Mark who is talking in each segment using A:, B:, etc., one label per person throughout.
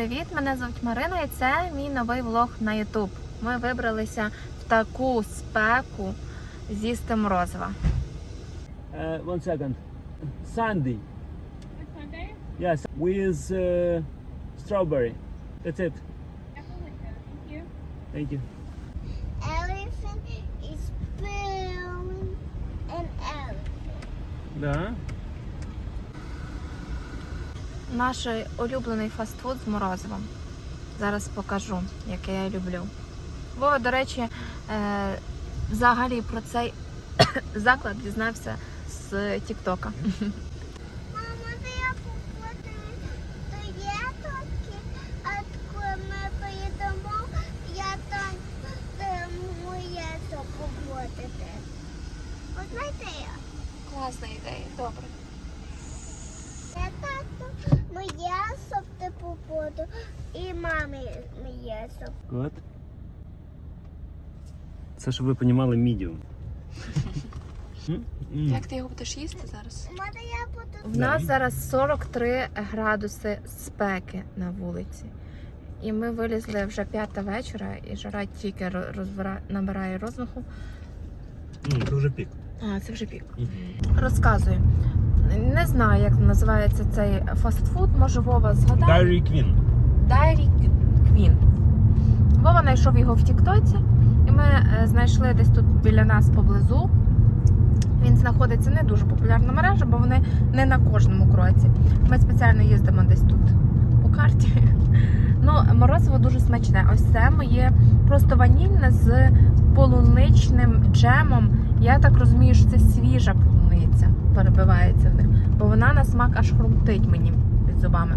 A: привіт! Мене звуть Марина і це мій новий влог на YouTube. Ми вибралися в таку спеку з'їсти морозива.
B: Uh, one second. Sandy.
C: Sunday?
B: Yes, with uh, strawberry. That's it.
C: Thank you.
B: Thank you.
D: elephant is spelling an elephant.
B: Да.
A: Наш улюблений фастфуд з морозивом. Зараз покажу, яке я люблю. Вова, до речі, е, взагалі про цей заклад дізнався з Тіктока.
D: Мама, де я купити до яточки, а коли ми поїдемо, я там моє побудете. Ви знаєте я?
A: Класна ідея, добре.
D: Я тату моє сопти побуду і моє.
B: Good. Це щоб ви понімали medium.
A: Як ти його будеш їсти зараз? В нас зараз 43 градуси спеки на вулиці. І ми вилізли вже п'ята вечора, і жара тільки ро- розбира... набирає розмаху.
B: Це вже пік.
A: А, це вже пік. Розказую. Не знаю, як називається цей фастфуд. Може, Вова згадає.
B: Dairy Queen.
A: Dairy Queen. Вова знайшов його в Тіктоці, і ми е, знайшли десь тут біля нас поблизу. Він знаходиться не дуже популярна мережа, бо вони не на кожному кроці. Ми спеціально їздимо десь тут по карті. Ну, морозиво дуже смачне. Ось це моє просто ванільне з полуничним джемом. Я так розумію, що це свіжа полуниця перебивається в них, бо вона на смак аж хрумтить мені під зубами.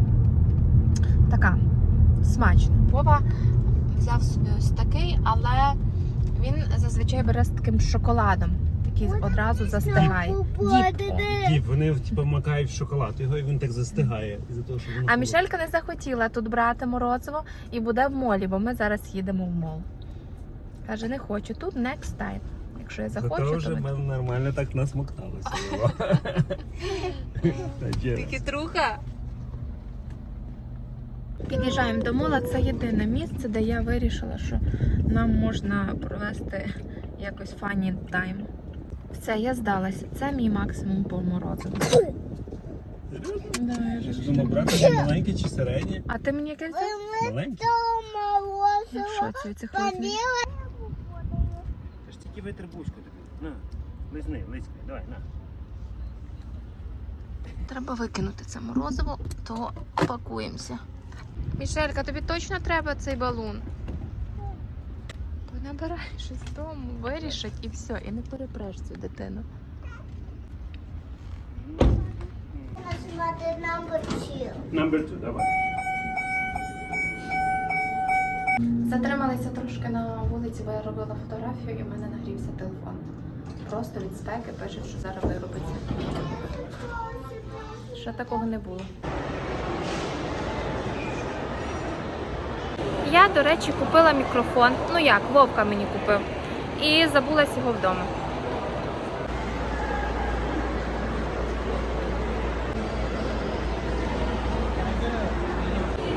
A: Така смачно. Вова взяв собі ось такий, але він зазвичай бере з таким шоколадом, який одразу застигає. Діпко.
B: Діп, вони типу, макають в шоколад, його і він так застигає. Із-за того, що воно
A: А Мішелька не захотіла тут брати морозиво і буде в молі, бо ми зараз їдемо в мол. Каже, не хочу. Тут next time. Якщо я захочу,
B: Зато
A: то
B: вже
A: ми-
B: ми нормально так насмокталися.
A: Хитруха. Під'їжджаємо до мола. Це єдине місце, де я вирішила, що нам можна провести якось фані тайм. Все, я здалася. Це мій максимум по морозиву. Да, я ж-
B: думав, брати чи маленькі чи середні?
A: А ти мені якесь взяв?
B: Маленькі?
D: до
A: Що це від цих розмірів?
B: ж тільки витри бучку тобі. На, лизни, лизькай, давай, на.
A: Треба викинути це морозиво, то пакуємося. Мішелька, тобі точно треба цей балун? Понабирай щось дому, вирішить і все, і не перепреш цю дитину.
D: Нажимати number two.
B: Number two, давай.
A: Затрималися трошки на вулиці, бо я робила фотографію і в мене нагрівся телефон. Просто від спеки пишуть, що зараз виробиться. Ще такого не було. Я, до речі, купила мікрофон. Ну як, Вовка мені купив. І забулась його вдома.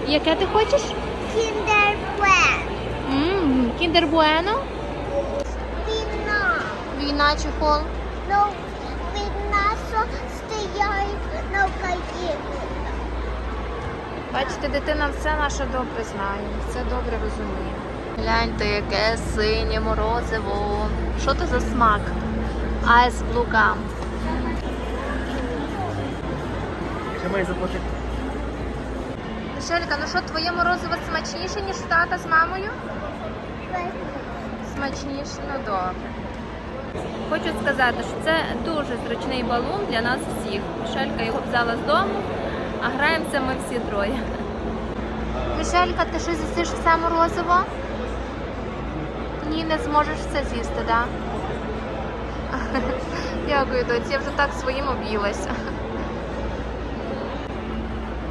A: Яке ти хочеш?
D: Kinder Bueno.
A: Ммм, Кіндер Буено?
D: Віна.
A: Війна чехол.
D: Ну, віна, що стоять на Україні.
A: Бачите, дитина все наше добре знає, все добре розуміє. Гляньте, яке синє морозиво. Що це за смак? Айс Blue Gum.
B: Ще має заплатити.
A: Мішелька, ну що, твоє морозиво смачніше, ніж тата з мамою? Смачніше, ну добре. Хочу сказати, що це дуже зручний балун для нас всіх. Мішелька його взяла з дому, а граємося ми всі троє. Мішелька, ти що з'їсиш все морозиво? Ні, не зможеш все з'їсти, так? Да? Дякую, доці, я вже так своїм об'їлася.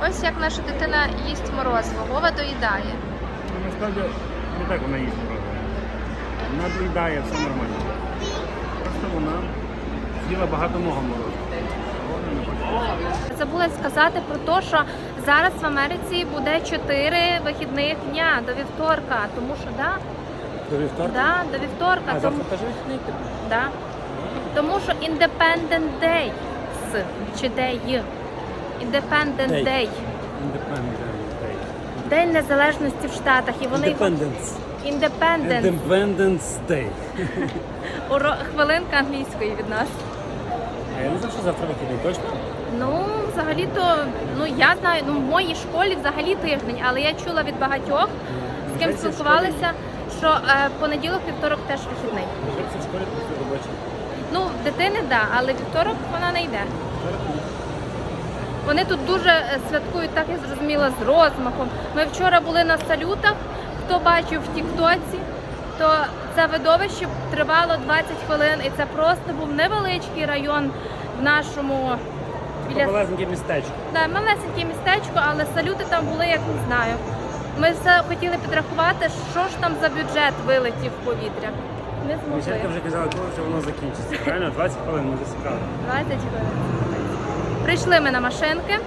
A: Ось як наша дитина їсть морозиво. Вова доїдає.
B: Насправді не так вона їсть правда. Вона доїдає, все нормально. Просто вона з'їла багато мого морозу.
A: Забула сказати про те, що Зараз в Америці буде 4 вихідних дня до вівторка, тому що да,
B: До вівторка?
A: да, до вівторка.
B: А
A: тому,
B: завтра теж вихідний?
A: да, тому що Independent Day чи Day. Independent
B: Day.
A: Day.
B: Independent Day.
A: День незалежності в Штатах. І вони його-
B: Independence. Independence Day.
A: Хвилинка англійської від нас.
B: А я не знав, що завтра вихідний, точно?
A: Ну, взагалі-то, ну я знаю, ну в моїй школі взагалі тиждень, але я чула від багатьох, з ким спілкувалися, що е, понеділок, вівторок теж вихідний.
B: Вже в школі робочі.
A: Ну, в дитини да, але вівторок вона не йде. Вони тут дуже е, святкують, так я зрозуміла, з розмахом. Ми вчора були на салютах. Хто бачив в Тіктоці, то це видовище тривало 20 хвилин, і це просто був невеличкий район в нашому біля
B: Малесеньке містечко.
A: Да, малесеньке містечко, але салюти там були, як не знаю. Ми все хотіли підрахувати, що ж там за бюджет вилетів в повітря. Не змогли.
B: Мішелька вже казала, коли вже воно закінчиться. Правильно? 20 хвилин ми засікали.
A: 20 хвилин. Прийшли ми на машинки.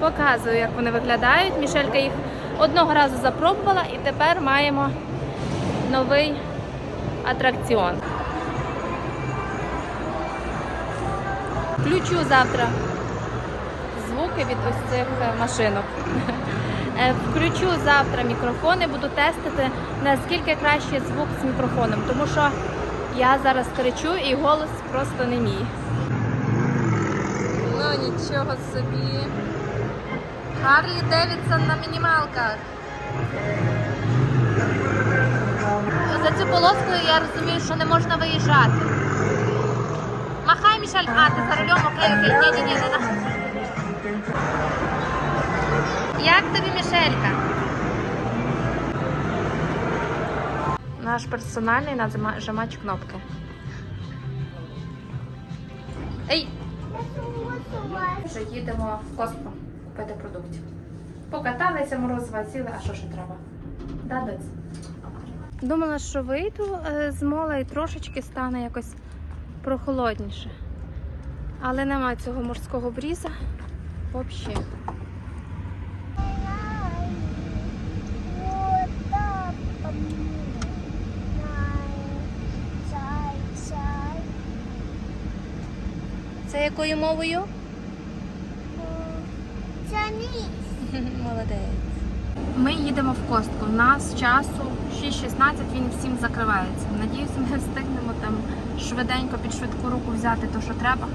A: Показую, як вони виглядають. Мішелька їх одного разу запробувала і тепер маємо новий атракціон. Включу завтра звуки від ось цих е, машинок. Е, Включу завтра мікрофони, буду тестити, наскільки краще звук з мікрофоном, тому що я зараз кричу і голос просто не мій. Ну нічого собі. Харлі Девідсон на мінімалках. За цю полоску я розумію, що не можна виїжджати. Махай, Мішель. А, ти за рулем, окей, окей. Ні, ні, ні, не на. Як тобі, Мішелька? Наш персональний нажимач кнопки. Ей! Вже їдемо в Костко купити продуктів. Покаталися, морозива ціли, а що ще треба? Да, доць? Думала, що вийду е, з мола і трошечки стане якось прохолодніше. Але нема цього морського бріза. Взагалі. Це якою мовою? Молодець. Ми їдемо в костку. У нас часу 6.16, він всім закривається. Надіюсь, ми встигнемо там швиденько під швидку руку взяти те, що треба.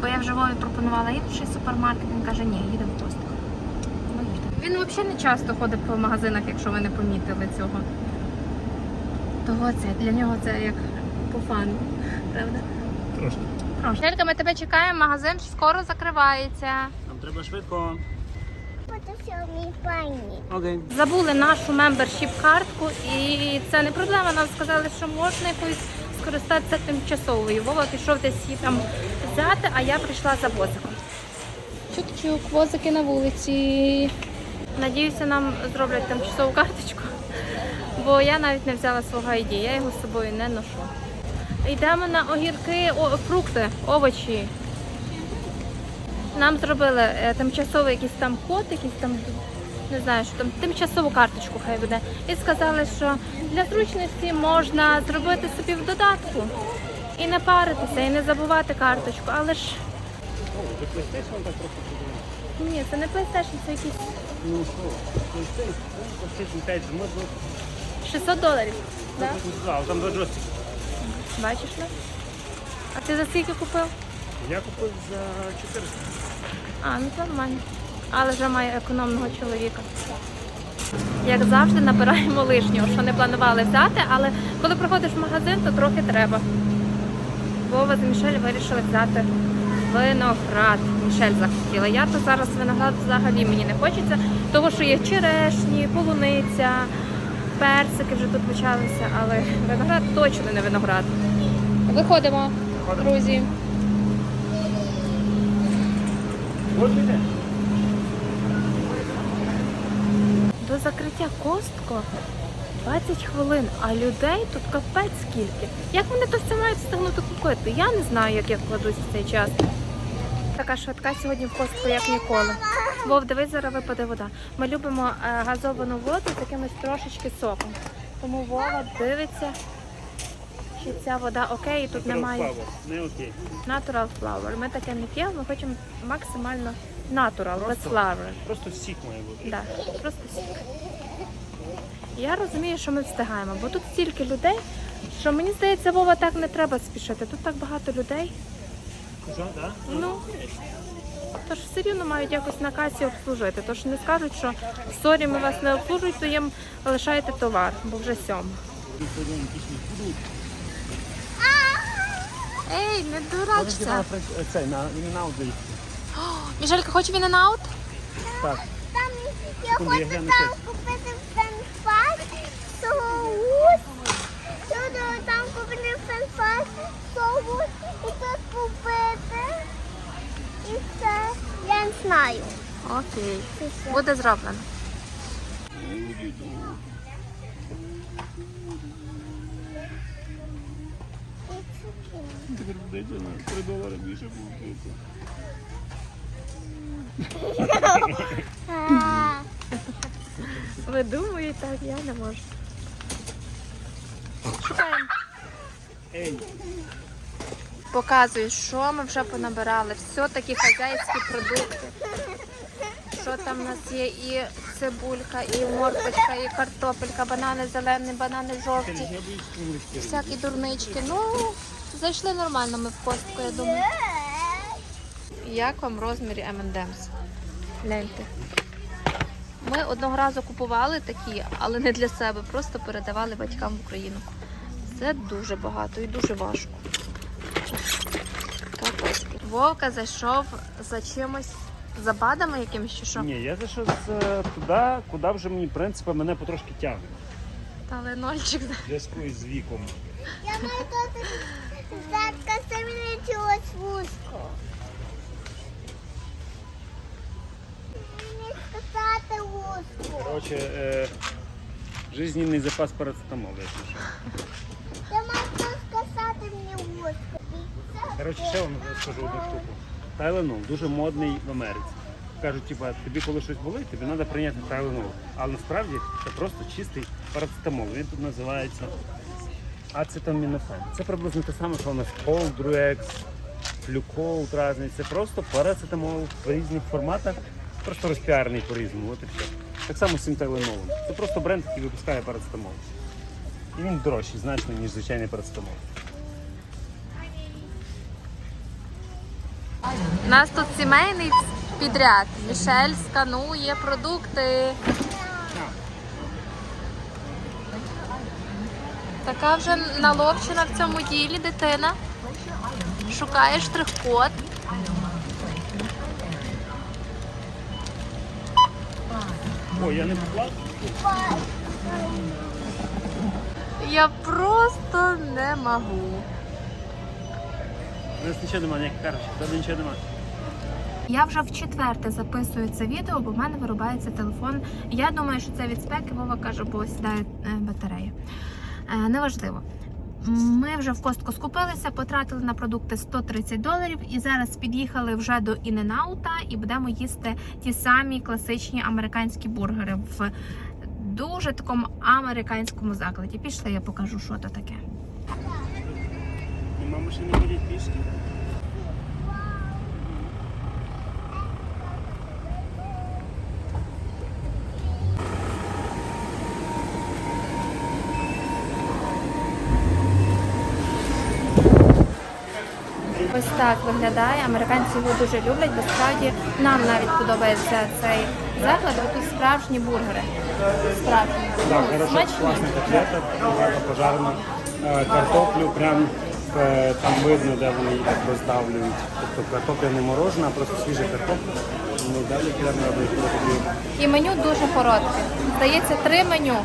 A: Бо я вже Вові пропонувала інший супермаркет, він каже, ні, їдемо в костку. Їдемо. Він взагалі не часто ходить по магазинах, якщо ви не помітили цього. Того це для нього це як по фану, правда?
B: Трошки.
A: Телька, ми тебе чекаємо, магазин скоро закривається.
B: Нам треба швидко. Окей.
A: Забули нашу мембершіп картку, і це не проблема. Нам сказали, що можна якоюсь скористатися тимчасовою. Вова пішов десь її там взяти, а я прийшла за возиком. Чук-чук, возики на вулиці. Надіюся, нам зроблять тимчасову карточку, бо я навіть не взяла свого ID, я його з собою не ношу. Йдемо на огірки, о, фрукти, овочі. Нам зробили е, тимчасовий якийсь там код, якийсь там, не знаю, що там, тимчасову карточку хай буде. І сказали, що для зручності можна зробити собі в додатку і не паритися, і не забувати карточку. Але ж
B: так
A: ні, це не PlayStation, це якісь
B: Ну що, PlayStation, PlayStation 5 зможна.
A: 600 доларів.
B: А, там два джойстики.
A: Бачиш, ну? А ти за скільки купив?
B: Я купив за 400.
A: А, ну це нормально. Але вже має економного чоловіка. Як завжди, набираємо лишнього, що не планували взяти, але коли приходиш в магазин, то трохи треба. Вова з Мішель вирішили взяти виноград. Мішель захотіла. Я то зараз виноград взагалі мені не хочеться, тому що є черешні, полуниця, персики вже тут почалися, але виноград точно не виноград. Виходимо, друзі.
B: От іде.
A: До закриття костко 20 хвилин, а людей тут капець скільки. Як вони то все мають встигнути купити? Я не знаю, як я вкладусь в цей час. така швидка сьогодні в костку, як ніколи. Вов, дивись, зараз випаде вода. Ми любимо е, газовану воду з якимось трошечки соком. Тому Вова дивиться, чи ця вода окей, і тут немає
B: Не окей.
A: natural flower. Ми таке не п'ємо, ми хочемо максимально natural, без
B: Просто-
A: flower.
B: Просто сік має бути.
A: Да, просто сік. Я розумію, що ми встигаємо, бо тут стільки людей, що мені здається, Вова так не треба спішити. Тут так багато людей.
B: Що, да?
A: Ну, тож все рівно мають якось на касі обслужити. Тож не скажуть, що сорі, ми вас не обслужують, то їм лишайте товар, бо вже сьома. Ей, не дурачся.
B: Цей, на на один.
A: Мішелька, хоче він аут?
B: Так.
D: Там я
B: Секунду, я
D: хочу
B: гляну
D: там
B: текст.
D: купити фенфас, соус. Туди там купити фенфас, соус і тут купити. І все. Я не знаю.
A: Окей. Буде зроблено.
B: Тепер буде 3 долари більше купити.
D: А,
A: Ви думаєте, так, я не можу. Шукаємо. Показую, що ми вже понабирали. Все такі хазяйські продукти. Що там у нас є? І цибулька, і морквочка, і картопелька, банани зелені, банани жовті, всякі дурнички. Ну, зайшли нормально ми в костку, я думаю. Як вам в розмірі M&M's? Гляньте. Ми одного разу купували такі, але не для себе, просто передавали батькам в Україну. Це дуже багато і дуже важко. Капець. Вовка зайшов за чимось, за бадами якимось чи що?
B: Ні, я зайшов з, туди, куди вже мені, в принципі, мене потрошки тягне.
A: Та ленольчик.
B: В зв'язку із віком.
D: Я маю тут задка самі чогось вузько. Сказати вузько.
B: Коротше, е, жизненний запас парацетамолу, якщо що.
D: Ти маєш сказати мені вузько.
B: Коротше, ще вам скажу одну штуку. Тайленол дуже модний в Америці. Кажуть, типа, тобі коли щось болить, тобі треба прийняти тайленол. Але насправді це просто чистий парацетамол. Він тут називається ацетамінофен. Це приблизно те саме, що у нас Coldrex, Flucold разний. Це просто парацетамол в різних форматах, просто розпіарений по-різному. От і все. Так само з цим тайленолом. Це просто бренд, який випускає парацетамол. І він дорожчий значно, ніж звичайний парацетамол.
A: У нас тут сімейний підряд. Мішель сканує продукти. Така вже наловчена в цьому ділі дитина. Шукає штрих-код.
B: О, я не поклав?
A: Я просто не можу.
B: У нас нічого немає, ніяких карточок, тебе нічого немає.
A: Я вже в четверте записую це відео, бо в мене вирубається телефон. Я думаю, що це від спеки. Вова каже, бо сідає е, батарея. Е, Неважливо. Ми вже в костку скупилися, потратили на продукти 130 доларів і зараз під'їхали вже до Іненаута і будемо їсти ті самі класичні американські бургери в дуже такому американському закладі. Пішли, я покажу, що то таке.
B: Мама ще не вірить пішки.
A: Так виглядає. Американці його дуже люблять, бо справді нам навіть подобається цей заклад, бо тут справжні бургери. Справжні.
B: Так,
A: Ну,
B: хорошо,
A: смачні.
B: класна котлета, багато пожарена. Е, Картоплю прям е, там видно, де вони її так роздавлюють. Тобто картопля не морожена, а просто свіжа картопля. Вони далі прямо.
A: І меню дуже коротке. Здається, три меню.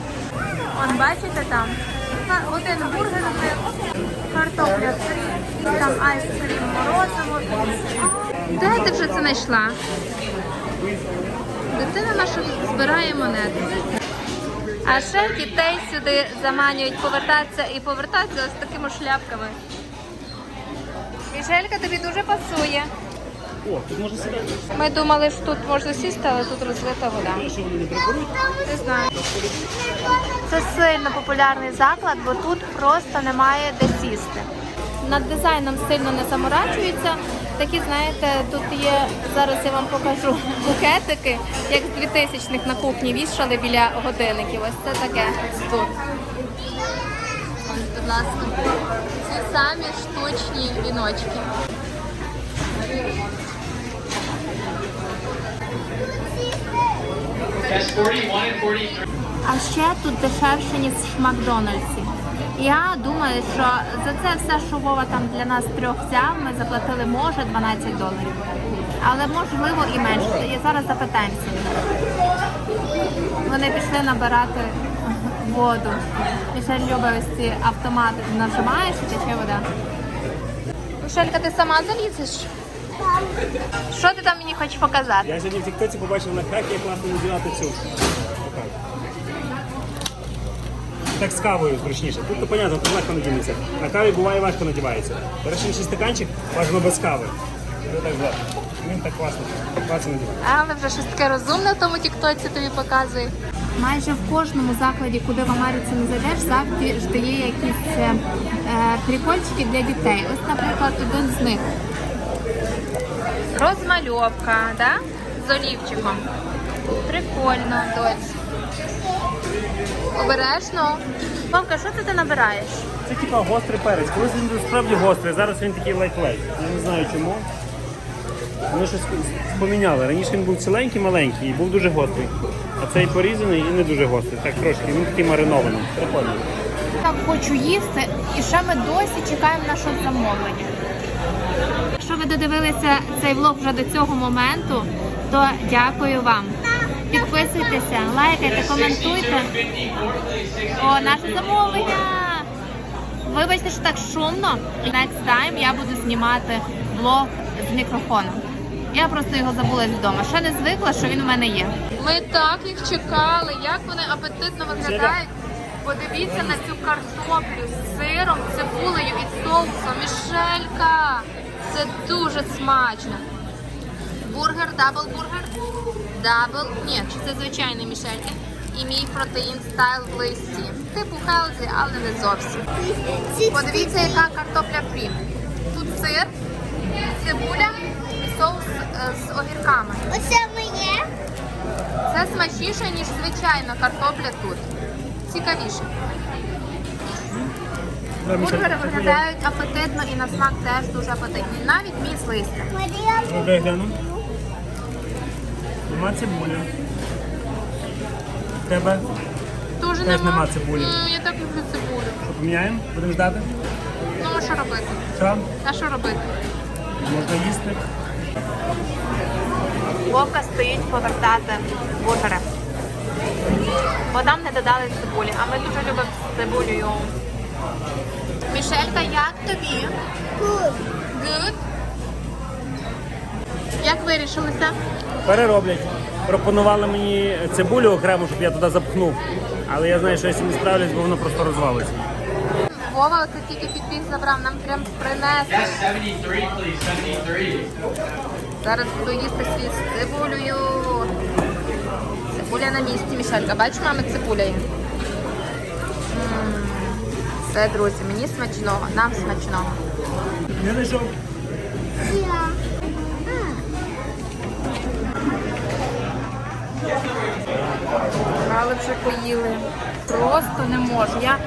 A: Он бачите там? Один бургер, картопля там айскрім морозиво. Де ти вже це знайшла? Дитина наша збирає монети. А ще дітей сюди заманюють повертатися і повертатися ось такими шляпками. Мішелька тобі дуже пасує.
B: О, тут можна сідати.
A: Ми думали, що тут можна сісти, але тут розлита вода.
B: Що вони не приберуть?
A: Не знаю. Це сильно популярний заклад, бо тут просто немає де сісти. Над дизайном сильно не заморачуються. Такі, знаєте, тут є, зараз я вам покажу букетики, як з 2000-х на кухні вішали біля годинників. Ось це таке тут. Ось, будь ласка, ці самі штучні віночки.
E: That's 41 and 43.
A: А ще тут дешевше, ніж в Макдональдсі. Я думаю, що за це все, що Вова там для нас трьох взяв, ми заплатили може 12 доларів. Але можливо і менше. І зараз запитаємося. Вони пішли набирати воду. Мішель любить ось ці автомати. Нажимаєш і тече вода. Мішелька, ти сама залізеш? Що ти там мені хочеш показати?
B: Я сьогодні в Тіктоці побачив на хакі, як класно надівати цю. Так з кавою зручніше. Тут то понятно, тут легко надінеться. На каві буває важко надівається. Береш інший стаканчик, бажано без кави. Зверху. Він так класно, класно надіває.
A: Але вже щось таке розумне в тому тіктоці тобі показує. Майже в кожному закладі, куди в Америці не зайдеш, завжди є якісь е, е, прикольчики для дітей. Ось, наприклад, один з них. Розмальовка, да? З олівчиком. Прикольно, доць. Обережно. Мамка, що це ти набираєш?
B: Це типа гострий перець. Колись він був справді гострий, зараз він такий лайт-лайт. Я не знаю чому. Вони щось поміняли. Раніше він був ціленький, маленький і був дуже гострий. А цей порізаний і не дуже гострий. Так трошки, він такий маринований. Прикольно.
A: Так хочу їсти, і ще ми досі чекаємо на щось замовлення. Якщо ви додивилися цей влог вже до цього моменту, то дякую вам. Підписуйтеся, лайкайте, коментуйте. О, наше замовлення! Вибачте, що так шумно. Next time я буду знімати влог з мікрофоном. Я просто його забула вдома. Ще не звикла, що він у мене є. Ми так їх чекали, як вони апетитно виглядають. Подивіться на цю картоплю з сиром, цибулею і соусом. Мішелька! Це дуже смачно. Бургер, дабл бургер. Дабл. Ні, це звичайний мішельки. І мій протеїн стайл в листі. Типу хелзі, але не зовсім. Подивіться, яка картопля фрі. Тут сир, цибуля і соус е, з огірками.
D: Оце моє.
A: Це смачніше, ніж звичайна картопля тут. Цікавіше. Бургери виглядають апетитно і на смак теж дуже апетитні. Навіть мій з листя.
B: Нема цибулі. В Тебе
A: Дуже
B: Теж
A: нема.
B: нема цибулі.
A: М, Я так люблю цибулю.
B: що поміняємо? Будемо ждати?
A: Ну а що робити?
B: Що?
A: А що робити?
B: Можна їсти.
A: Вовка стоїть повертати бургери. Бо там не додали цибулі, а ми дуже любимо з цибулею. Мішелька, як тобі?
D: Good.
A: Good? Як вирішилися?
B: Перероблять. Пропонували мені цибулю окремо, щоб я туди запхнув. Але я знаю, що я не справлюсь, бо воно просто розвалиться.
A: Вова оце тільки підпіс забрав, нам прям принесли.
E: That's 73, please. 73.
A: Зараз буду їсти свій з цибулею. Цибуля на місці, Мішелька. Бачиш, мами, цибуля є. Все, друзі, мені смачного, нам смачного.
B: Не знайшов.
A: Але вже поїли. Просто не можу. Я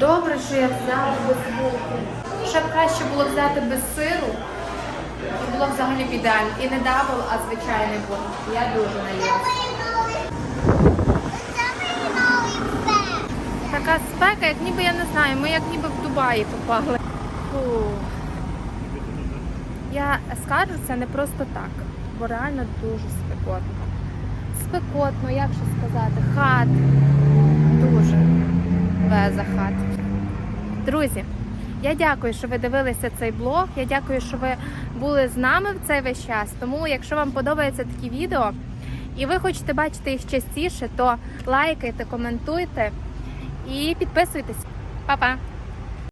A: добре, що я взяла без булки. Ще б краще було взяти без сиру. І було взагалі б ідеально. І не дабл, а звичайний бургер. Я дуже наїлася.
D: Це.
A: Така спека, як ніби я не знаю, ми як ніби в Дубаї попали. Я скажу це не просто так, бо реально дуже спекотно. Спекотно, як ще сказати, хат. Дуже веза хат. Друзі, я дякую, що ви дивилися цей блог. Я дякую, що ви були з нами в цей весь час. Тому, якщо вам подобаються такі відео і ви хочете бачити їх частіше, то лайкайте, коментуйте і підписуйтесь. Па-па!